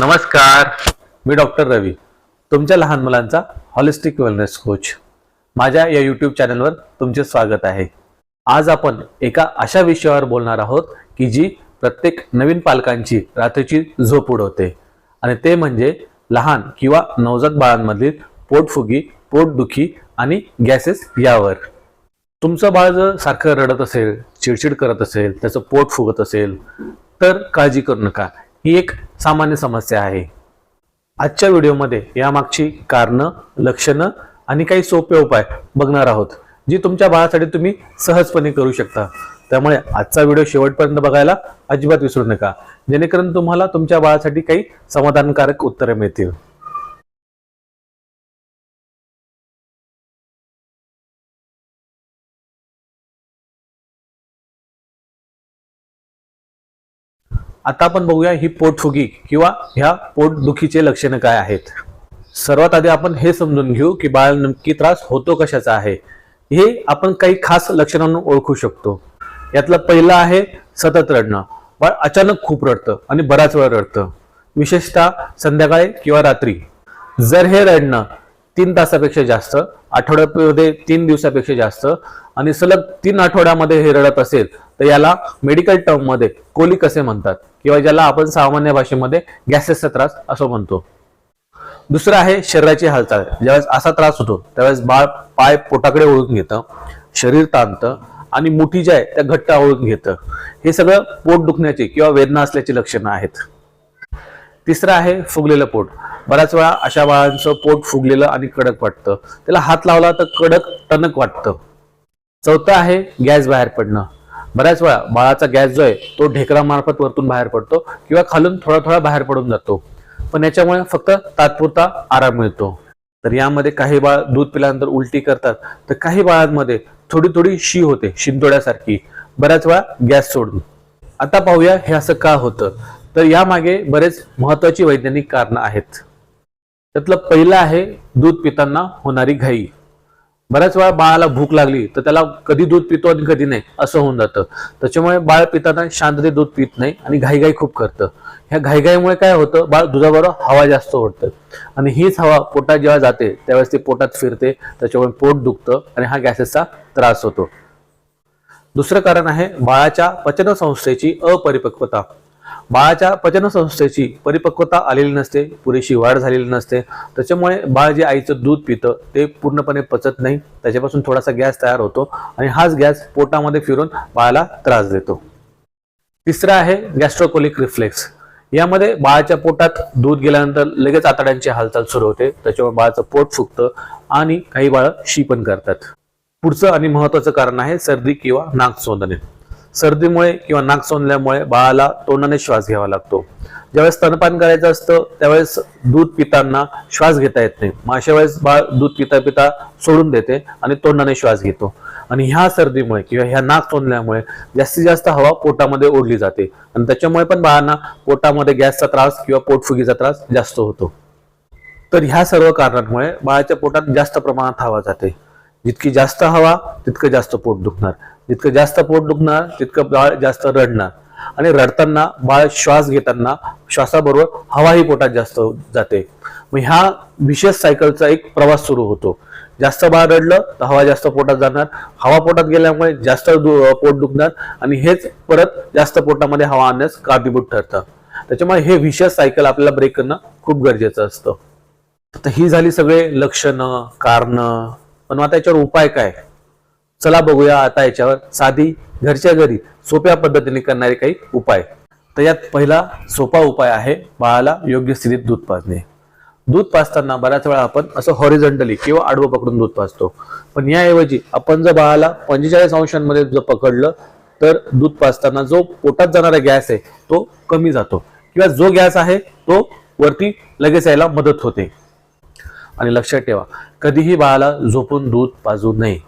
नमस्कार. मी डॉक्टर रवी तुमच्या लहान मुलांचा हॉलिस्टिक वेलनेस कोच माझ्या या यूट्यूब चॅनलवर तुमचे स्वागत आहे. आज आपण एका अशा विषयावर बोलणार आहोत की जी प्रत्येक नवीन पालकांची रात्रीची झोप उडवते. आणि ते म्हणजे लहान किंवा नवजात बाळांमधील पोटफुगी पोटदुखी आणि गॅसेस यावर. तुमचं बाळ जर सारखं रडत असेल चिडचिड करत असेल त्याचं पोट फुगत असेल तर काळजी करू नका. ही एक सामान्य समस्या आहे. आजच्या व्हिडिओमध्ये यामागची कारणं लक्षणं आणि काही सोपे उपाय बघणार आहोत जी तुमच्या बाळासाठी तुम्ही सहजपणे करू शकता. त्यामुळे आजचा व्हिडिओ शेवटपर्यंत बघायला अजिबात विसरू नका. जेणेकरून तुम्हाला तुमच्या बाळासाठी काही समाधानकारक उत्तरे मिळतील. आता आपण बघूया ही पोटफुगी किंवा ह्या पोटदुखीचे लक्षणं काय आहेत. सर्वात आधी आपण हे समजून घेऊ की बाळ नक्की त्रास होतो कशाचा आहे. हे आपण काही खास लक्षणांना ओळखू शकतो. यातला पहिलं आहे सतत रडणं. बाळ अचानक खूप रडतं आणि बराच वेळ रडतं. विशेषतः संध्याकाळी किंवा रात्री. जर हे रडणं तीन तासापेक्षा जास्त आठवड्यामध्ये तीन दिवसापेक्षा जास्त आणि सलग तीन आठवड्यामध्ये हे रडत असेल तर याला मेडिकल टर्ममध्ये कोलिक असे म्हणतात? किंवा ज्याला आपण सामान्य भाषेमध्ये गॅसेसचा त्रास असं म्हणतो. दुसरं आहे शरीराची हालचाल. ज्यावेळेस असा त्रास होतो त्यावेळेस बाळ पाय पोटाकडे ओळून घेतं शरीर ताणतं आणि मुठी जी आहे त्या घट्ट आवळून घेतं. हे सगळं पोट दुखण्याची किंवा वेदना असल्याची लक्षणं आहेत. तिसरं आहे फुगलेलं पोट. बऱ्याच वेळा अशा बाळांचं पोट फुगलेलं आणि कडक वाटतं. त्याला हात लावला तर कडक टणक वाटतं. चौथं आहे गॅस बाहेर पडणं. बऱ्याच वेळा बाळाचा गॅस जो आहे तो ढेकरामार्फत वरतून बाहेर पडतो किंवा खालून थोडा थोडा बाहेर पडून जातो. पण याच्यामुळे फक्त तात्पुरता आराम मिळतो. तर यामध्ये काही बाळ दूध पिल्यानंतर उलटी करतात तर काही बाळांमध्ये थोडी थोडी शी होते शिंतोड्यासारखी बऱ्याच वेळा गॅस सोडून. आता पाहूया हे असं का होतं. तर यामागे बरेच महत्वाची वैज्ञानिक कारणं आहेत. त्यातलं पहिलं आहे दूध पिताना होणारी घाई. बऱ्याच वेळा बाळाला भूक लागली तर त्याला कधी दूध पितो आणि कधी नाही असं होऊन जातं. त्याच्यामुळे बाळ पिताना शांतते दूध पित नाही आणि घाईघाई खूप करतं. ह्या घाईघाईमुळे काय होतं बाळ दुधाबरोबर हवा जास्त ओढतं. आणि हीच हवा पोटात जेव्हा जाते त्यावेळेस ती पोटात फिरते त्याच्यामुळे पोट दुखतं आणि हा गॅसेसचा त्रास होतो. दुसरं कारण आहे बाळाच्या पचनसंस्थेची अपरिपक्वता. बाळाच्या पचनसंस्थेची परिपक्वता आलेली नसते पुरेशी वाढ झालेली नसते. त्याच्यामुळे बाळ जे आईचं दूध पितं ते पूर्णपणे पचत नाही. त्याच्यापासून थोडासा गॅस तयार होतो आणि हाच गॅस पोटामध्ये फिरून बाळाला त्रास देतो. तिसरं आहे गॅस्ट्रोकोलिक रिफ्लेक्स. यामध्ये बाळाच्या पोटात दूध गेल्यानंतर लगेच आतड्यांची हालचाल सुरू होते. त्याच्यामुळे बाळाचं पोट फुगतं आणि काही बाळ शी पण करतात. पुढचं आणि महत्वाचं कारण आहे सर्दी किंवा नाक सोंदणे. सर्दीमुळे किंवा नाक सोंदल्यामुळे बाळाला तोंडाने श्वास घ्यावा लागतो. ज्यावेळेस स्तनपान करायचं असतं त्यावेळेस दूध पिताना श्वास घेता येत नाही. मग अशा वेळेस बाळ दूध पिता पिता सोडून देते आणि तोंडाने श्वास घेतो. आणि ह्या सर्दीमुळे किंवा ह्या नाक सोंदल्यामुळे जास्तीत जास्त हवा पोटामध्ये ओढली जाते. आणि त्याच्यामुळे पण बाळांना पोटामध्ये गॅसचा त्रास किंवा पोटफुगीचा त्रास जास्त होतो. तर ह्या सर्व कारणांमुळे बाळाच्या पोटात जास्त प्रमाणात हवा जाते. जितकी जास्त हवा तितकं जास्त पोट दुखणार. जितकं जास्त पोट दुखणार तितकं बाळ जास्त रडणार. आणि रडताना बाळ श्वास घेताना श्वासाबरोबर हवाही पोटात जास्त जाते. मग ह्या विशेष सायकलचा एक प्रवास सुरू होतो. जास्त बाळ रडलं तर हवा जास्त पोटात जाणार. हवा पोटात गेल्यामुळे जास्त दु- पोट दुखणार. आणि हेच परत जास्त पोटामध्ये हवा आणण्यास कारणीभूत ठरतं. त्याच्यामुळे हे विशेष सायकल आपल्याला ब्रेक करणं खूप गरजेचं असतं. तर ही झाली सगळे लक्षणं कारणं. पण आता याच्यावर उपाय काय? चला बघूया आता याच्यावर साधी घरच्या घरी सोप्या पद्धतीने करणारे काही उपाय. तर यात पहिला सोपा उपाय आहे बाळाला योग्य स्थितीत दूध पाजणे. दूध पाजताना बऱ्याच वेळा आपण असं हॉरिझॉन्टली किंवा आडवं पकडून दूध पाजतो. पण याऐवजी आपण जर बाळाला पंचेचाळीस अंशांमध्ये जर पकडलं तर दूध पाजताना जो पोटात जाणारा गॅस आहे तो कमी जातो. किंवा जो गॅस आहे तो वरती लगेच यायला मदत होते. आणि लक्षात ठेवा कधीही बाळाला झोपून दूध पाजू नये.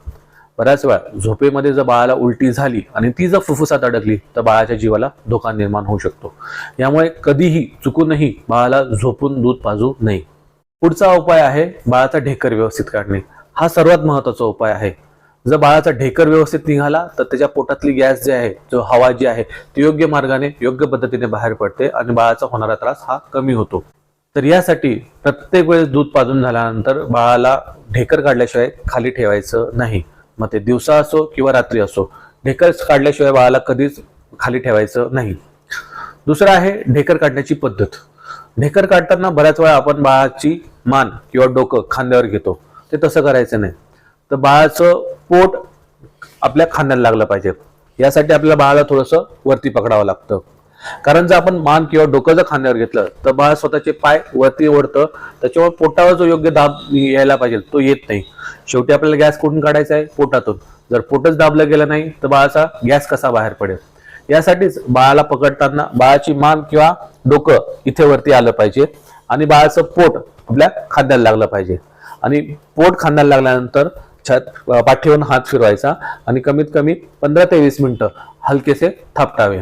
बऱ्याच वेळा झोपेमध्ये जर बाळाला उलटी झाली आणि ती जर फुफ्फुसात अडकली तर बाळाच्या जीवाला धोका निर्माण होऊ शकतो. यामुळे कधीही चुकूनही बाळाला झोपून दूध पाजू नये. पुढचा उपाय आहे बाळाचा ढेकर व्यवस्थित काढणे. हा सर्वात महत्त्वाचा उपाय आहे. जर बाळाचा ढेकर व्यवस्थित निघाला तर त्याच्या पोटातली गॅस जी आहे जो हवा जी आहे ती योग्य मार्गाने योग्य पद्धतीने बाहेर पडते आणि बाळाचा होणारा त्रास हा कमी होतो. तर यासाठी प्रत्येक वेळेस दूध पाजून झाल्यानंतर बाळाला ढेकर काढल्याशिवाय खाली ठेवायचं नाही. मग ते दिवसा असो किंवा रात्री असो ढेकर काढल्याशिवाय बाळाला कधीच खाली ठेवायचं नाही. दुसरं आहे ढेकर काढण्याची पद्धत. ढेकर काढताना बऱ्याच वेळा आपण बाळाची मान किंवा डोकं खांद्यावर घेतो. ते तसं करायचं नाही. तर बाळाचं पोट आपल्या खांद्याला लागलं पाहिजे. यासाठी आपल्याला बाळाला थोडंसं वरती पकडावं लागतं. कारण जर आपण मान किंवा डोकं जर खांद्यावर घेतलं तर बाळ स्वतःचे पाय वरती ओढतं त्याच्यामुळे पोटावर जो योग्य दाब यायला पाहिजे तो येत नाही. शेवटी आपल्याला गॅस कुठून काढायचा आहे? पोटातून. जर पोटच दाबलं गेलं नाही तर बाळाचा गॅस कसा बाहेर पडेल? यासाठीच बाळाला पकडताना बाळाची मान किंवा डोकं इथे वरती आलं पाहिजे आणि बाळाचं पोट आपल्या खांद्याला लागलं पाहिजे. आणि पोट खांद्याला लागल्यानंतर छत पाठीवरून हात फिरवायचा आणि कमीत कमी पंधरा ते वीस मिनिटं हलकेसे थापटावे.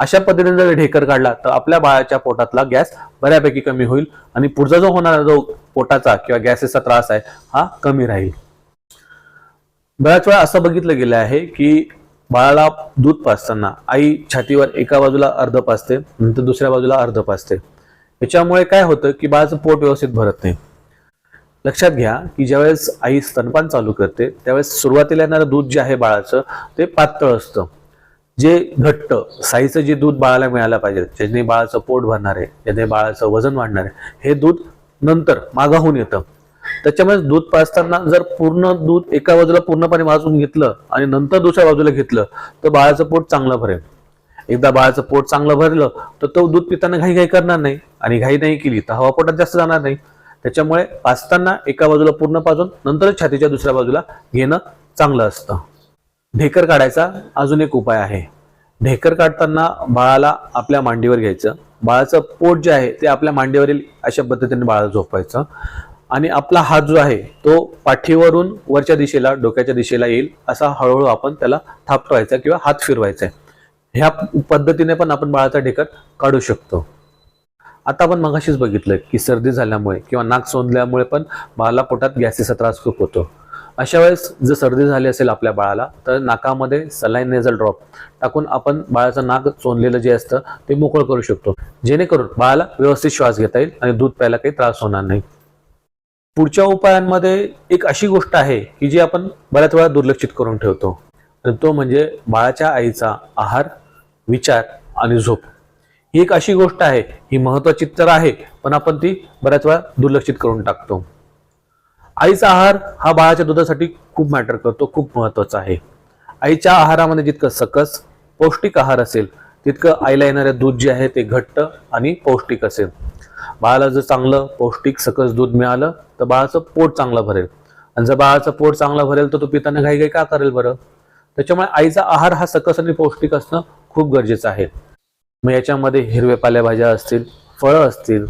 अशा पद्धतीने जर ढेकर काढला तर आपल्या बाळाच्या पोटातला गॅस बऱ्यापैकी कमी होईल आणि पुढचा जो होणारा जो पोटाचा किंवा गॅसेसचा त्रास आहे हा कमी राहील. बऱ्याच वेळा असं बघितलं गेलं आहे की बाळाला दूध पाजताना आई छातीवर एका बाजूला अर्ध पाजते नंतर दुसऱ्या बाजूला अर्ध पाजते. याच्यामुळे काय होतं की बाळाचं पोट व्यवस्थित भरत नाही. लक्षात घ्या की ज्यावेळेस आई स्तनपान चालू करते त्यावेळेस सुरुवातीला येणारं दूध जे आहे बाळाचं ते पातळ असतं. जे घट्ट साईचं जे दूध बाळाला मिळायला पाहिजे ज्याने बाळाचं पोट भरणार आहे ज्याने बाळाचं वजन वाढणार आहे हे दूध नंतर मागाहून येतं. त्याच्यामुळे दूध पाजताना जर पूर्ण दूध एका बाजूला पूर्णपणे वाजून घेतलं आणि नंतर दुसऱ्या बाजूला घेतलं तर बाळाचं पोट चांगलं भरेल. एकदा बाळाचं पोट चांगलं भरलं तर तो दूध पिताना घाई घाई करणार नाही आणि घाई नाही केली तर हवा पोटात जास्त जाणार नाही. त्याच्यामुळे पाजताना एका बाजूला पूर्ण पाजून नंतरच छातीच्या दुसऱ्या बाजूला घेणं चांगलं असतं. ढेकर काढायचा अजून एक उपाय आहे. ढेकर काढताना बाळाला आपल्या मांडीवर घ्यायचं. बाळाचं पोट जे आहे ते आपल्या मांडीवरील अशा पद्धतीने बाळाला झोपायचं. आणि आपला हात जो आहे तो पाठीवरून वरच्या दिशेला डोक्याच्या दिशेला येईल असा हळूहळू आपण त्याला थापटवायचा किंवा हात फिरवायचा ह्या पद्धतीने पण आपण बाळाचा ढेकर काढू शकतो. आता आपण मगाशीच बघितलं की सर्दी झाल्यामुळे किंवा नाक सोंदल्यामुळे पण बाळाला पोटात गॅसेचा त्रास खूप होतो. अशा वेळेस जर सर्दी झाली असेल आपल्या बाळाला तर नाकामध्ये सलाईन नेझल ड्रॉप टाकून आपण बाळाचं नाक चोंदलेलं जे असतं ते मोकळं करू शकतो. जेणेकरून बाळाला व्यवस्थित श्वास घेता येईल आणि दूध प्यायला काही त्रास होणार नाही. पुढच्या उपायांमध्ये एक अशी गोष्ट आहे की जी आपण बऱ्याच वेळा दुर्लक्षित करून ठेवतो. आणि तो म्हणजे बाळाच्या आईचा आहार विचार आणि झोप. ही एक अशी गोष्ट आहे. ही महत्वाची तर आहे पण आपण ती बऱ्याच वेळा दुर्लक्षित करून टाकतो. आईचा आहार हा बाळाच्या दुधासाठी खूप मॅटर करतो खूप महत्त्वाचा आहे. आईच्या आहारामध्ये जितकं सकस पौष्टिक आहार असेल तितकं आईला येणारे दूध जे आहे ते घट्ट आणि पौष्टिक असेल. बाळाला जर चांगलं पौष्टिक सकस दूध मिळालं तर बाळाचं पोट चांगलं भरेल. आणि जर बाळाचं पोट चांगलं भरेल तर तो पिताना घाई घाई का करेल बरं? त्याच्यामुळे आईचा आहार हा सकस आणि पौष्टिक असणं खूप गरजेचं आहे. मग याच्यामध्ये हिरवे पालेभाज्या असतील फळं असतील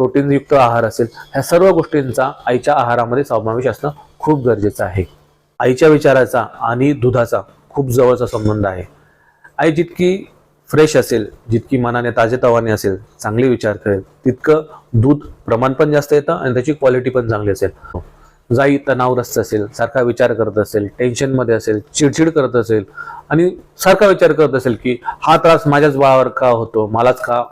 प्रोटीनयुक्त आहार असेल ह्या सर्व गोष्टींचा आईच्या आहारामध्ये समावेश असणं खूप गरजेचं आहे. आईच्या विचाराचा आणि दुधाचा खूप जवळचा संबंध आहे. आई जितकी फ्रेश असेल जितकी मनाने ताजेतवाने असेल चांगले विचार करेल तितकं दूध प्रमाण पण जास्त येतं आणि त्याची क्वालिटी पण चांगली असेल. जाई तणावग्रस्त असेल सारखा विचार करत असेल टेन्शनमध्ये असेल चिडचिड करत असेल आणि सारखा विचार करत असेल की हा त्रास माझ्याच बाळावर का होतो? मलाच का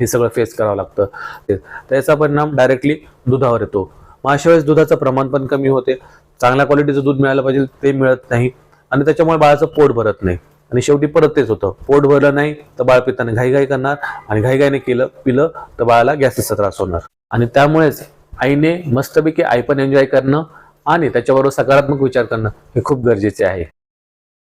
हे सगळं फेस करावं लागतं. त्याचा परिणाम डायरेक्टली दुधावर येतो. मग अशा वेळेस दुधाचं प्रमाण पण कमी होते. चांगल्या क्वालिटीचं दूध मिळालं पाहिजे ते मिळत नाही. आणि त्याच्यामुळे बाळाचं पोट भरत नाही. आणि शेवटी परत तेच होतं. पोट भरलं नाही तर बाळ पिताने घाईघाई करणार आणि घाईघाईने केलं पिलं तर बाळाला गॅसचा त्रास होणार. आणि त्यामुळेच आईने मस्तपैकी आई पण एन्जॉय करणं आणि त्याच्याबरोबर सकारात्मक विचार करणं हे खूप गरजेचे आहे.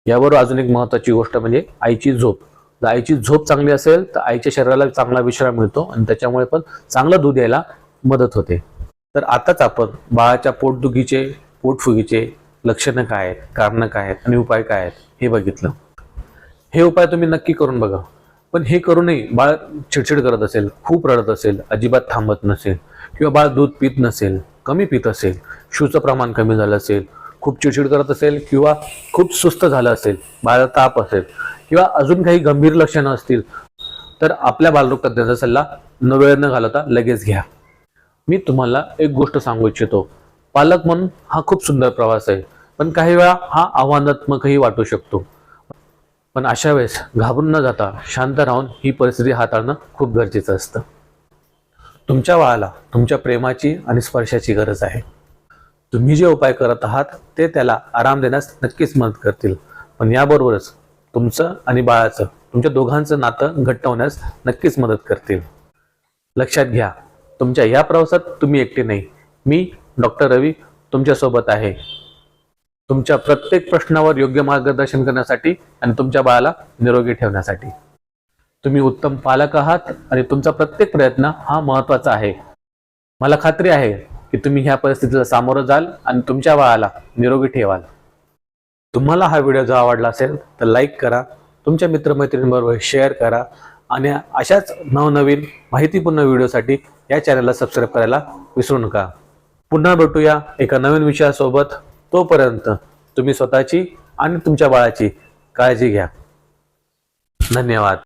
याबरोबर अजून एक महत्वाची गोष्ट म्हणजे आईची झोप. जर आईची झोप चांगली असेल तर आईच्या शरीराला चांगला विश्राम मिळतो आणि त्याच्यामुळे पण चांगलं दूध यायला मदत होते. तर आताच आपण बाळाच्या पोटदुखीचे पोटफुगीचे लक्षणं काय आहेत कारणं काय आहेत आणि उपाय काय आहेत हे बघितलं. हे उपाय तुम्ही नक्की करून बघा. पण हे करूनही बाळ चिडचिड करत असेल खूप रडत असेल अजिबात थांबत नसेल किंवा बाळ दूध पित नसेल कमी पित असेल शूचं प्रमाण कमी झालं असेल खूप चिडचिड करत असेल किंवा खूप सुस्त झालं असेल बाळाला ताप असेल किंवा अजून काही गंभीर लक्षणं असतील तर आपल्या बालरोग तज्ञाचा सल्ला न वेळ न घालवता लगेच घ्या. मी तुम्हाला एक गोष्ट सांगू इच्छितो. पालक म्हणून हा खूप सुंदर प्रवास आहे पण काही वेळा हा आव्हानात्मकही वाटू शकतो. पण अशा वेळेस घाबरून न जाता शांत राहून ही परिस्थिती हाताळणं खूप गरजेचं असतं. तुमच्या बाळाला तुमच्या प्रेमाची आणि स्पर्शाची गरज आहे. तुम्ही जे उपाय करत आहात ते त्याला आराम देण्यास नक्कीच मदत करतील. पण याबरोबरच तुमचं आणि बाळाचं तुमच्या दोघांचं नातं घट्ट होण्यास नक्कीच मदत करतील. लक्षात घ्या तुमच्या या प्रवासात तुम्ही एकटे नाही. मी डॉक्टर रवी तुमच्यासोबत आहे. तुमच्या प्रत्येक प्रश्नावर योग्य मार्गदर्शन करण्यासाठी आणि तुमच्या बाळाला निरोगी ठेवण्यासाठी. तुम्ही उत्तम पालक आहात आणि तुमचा प्रत्येक प्रयत्न हा महत्त्वाचा आहे. मला खात्री आहे की तुम्ही ह्या परिस्थितीला सामोरं जाल आणि तुमच्या बाळाला निरोगी ठेवाल. तुम्हाला हा व्हिडिओ जर आवडला असेल तर लाईक करा. तुमच्या मित्रमैत्रिणींबरोबर शेअर करा. आणि अशाच नवनवीन माहितीपूर्ण व्हिडिओसाठी या चॅनलला सबस्क्राईब करायला विसरू नका. पुन्हा भेटूया एका नवीन विषयासोबत. तोपर्यंत तुम्ही स्वतःची आणि तुमच्या बाळाची काळजी घ्या. धन्यवाद.